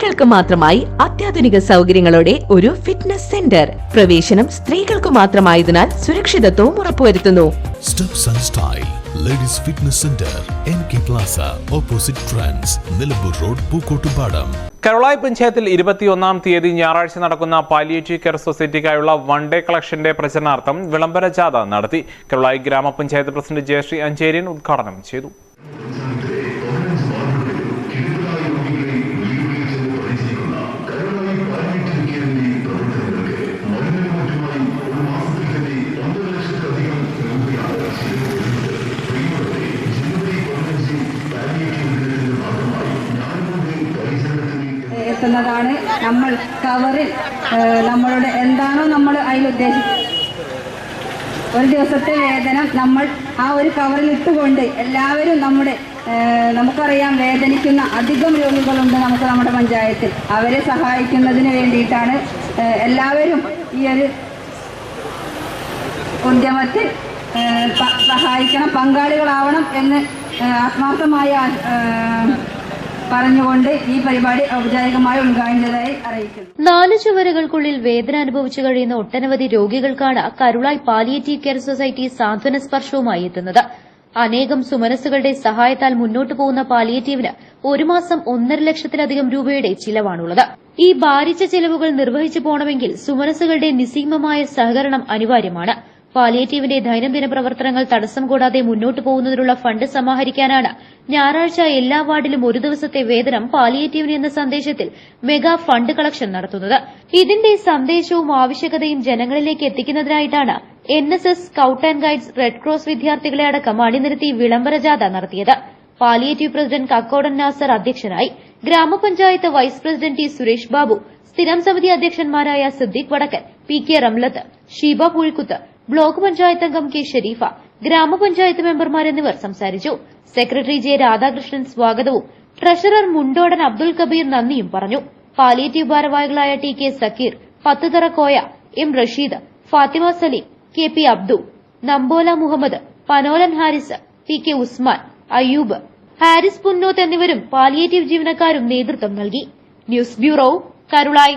സ്ത്രീകൾക്ക് മാത്രമായി അത്യാധുനിക സൗകര്യങ്ങളോടെ ഒരു ഫിറ്റ്നസ് സെന്റർ പ്രവേശനം സ്ത്രീകൾക്ക് മാത്രമായതിനാൽ സുരക്ഷിതത്വവും ഉറപ്പുവരുത്തുന്നു. Steps and style ladies fitness centre N K plaza opposite trans Nilambur road Pookkottupadam Karulai പഞ്ചായത്തിൽ ഇരുപത്തിയൊന്നാം തീയതി ഞായറാഴ്ച നടക്കുന്ന പാലിയേറ്റീവ് കെയർ സൊസൈറ്റിക്കായുള്ള വൺ ഡേ കളക്ഷന്റെ പ്രചരണാർത്ഥം വിളംബര ജാഥ നടത്തി. കരുളായി ഗ്രാമപഞ്ചായത്ത് പ്രസിഡന്റ് ജയശ്രീ അഞ്ചേരിയൻ ഉദ്ഘാടനം ചെയ്തു. എത്തുന്നതാണ് നമ്മൾ കവറിൽ നമ്മളുടെ എന്താണോ നമ്മൾ അതിൽ ഉദ്ദേശിക്കുന്നത് ഒരു ദിവസത്തെ വേതനം നമ്മൾ ആ ഒരു കവറിൽ ഇട്ടുകൊണ്ട് എല്ലാവരും നമ്മുടെ നമുക്കറിയാം വേദനിക്കുന്ന അധികം രോഗികളുണ്ട് നമുക്ക് നമ്മുടെ പഞ്ചായത്തിൽ. അവരെ സഹായിക്കുന്നതിന് വേണ്ടിയിട്ടാണ് എല്ലാവരും ഈ ഒരു ഉദ്യമത്തിൽ സഹായിക്കണം പങ്കാളികളാവണം എന്ന് ആത്മാർത്ഥമായി പറഞ്ഞുകൊണ്ട് ഈ പരിപാടി ഔപചാരികമായി ഉദ്ഘാടനതായി അറിയിക്കുന്നു. നാല് ചുവരുകൾക്കുള്ളിൽ വേദന അനുഭവിച്ചു കഴിയുന്ന ഒട്ടനവധി രോഗികൾക്കാണ് കരുളായി പാലിയേറ്റീവ് കെയർ സൊസൈറ്റി സാന്ത്വന സ്പർശവുമായി എത്തുന്നത്. അനേകം സുമനസ്സുകളുടെ സഹായത്താൽ മുന്നോട്ടു പോകുന്ന പാലിയേറ്റീവിന് ഒരു മാസം ഒന്നര ലക്ഷത്തിലധികം രൂപയുടെ ചിലവാണുള്ളത്. ഈ ഭാരിച്ച ചെലവുകൾ നിർവഹിച്ചു പോകണമെങ്കിൽ സുമനസ്സുകളുടെ നിസ്സീമമായ സഹകരണം അനിവാര്യമാണ്. പാലിയേറ്റീവിന്റെ ദൈനംദിന പ്രവർത്തനങ്ങൾ തടസ്സം കൂടാതെ മുന്നോട്ടു പോകുന്നതിനുള്ള ഫണ്ട് സമാഹരിക്കാനാണ് ഞായറാഴ്ച എല്ലാ വാർഡിലും ഒരു ദിവസത്തെ വേതനം പാലിയേറ്റീവിന് എന്ന സന്ദേശത്തിൽ മെഗാ ഫണ്ട് കളക്ഷൻ നടത്തുന്നത്. ഇതിന്റെ സന്ദേശവും ആവശ്യകതയും ജനങ്ങളിലേക്ക് എത്തിക്കുന്നതിനായിട്ടാണ് N S S scout and guides red cross വിദ്യാർത്ഥികളെ അടക്കം അണിനിരത്തി വിളംബര ജാഥ നടത്തിയത്. പാലിയേറ്റീവ് പ്രസിഡന്റ് കക്കോടൻ നാസർ അധ്യക്ഷനായി ഗ്രാമപഞ്ചായത്ത് vice president T Suresh Babu സ്ഥിരം സമിതി അധ്യക്ഷന്മാരായ Siddique Vadakkan P K Ramlath Sheeba Puzhikkuth block panchayat അംഗം കെ ഷെരീഫ ഗ്രാമപഞ്ചായത്ത് മെമ്പർമാർ എന്നിവർ സംസാരിച്ചു. സെക്രട്ടറി ജെ രാധാകൃഷ്ണൻ സ്വാഗതവും. ട്രഷറർ മുണ്ടോടൻ അബ്ദുൽ കബീർ നന്ദിയും പറഞ്ഞു. പാലിയേറ്റീവ് ഭാരവാഹികളായ T K Zakir Pathuthara Koya M Rasheed Fathima Saleem K P Abdu Nambola Muhammad Panolan Haris P K Usman Ayyub Haris Punnoth എന്നിവരും പാലിയേറ്റീവ് ജീവനക്കാരും നേതൃത്വം നൽകി. News bureau Karulayi.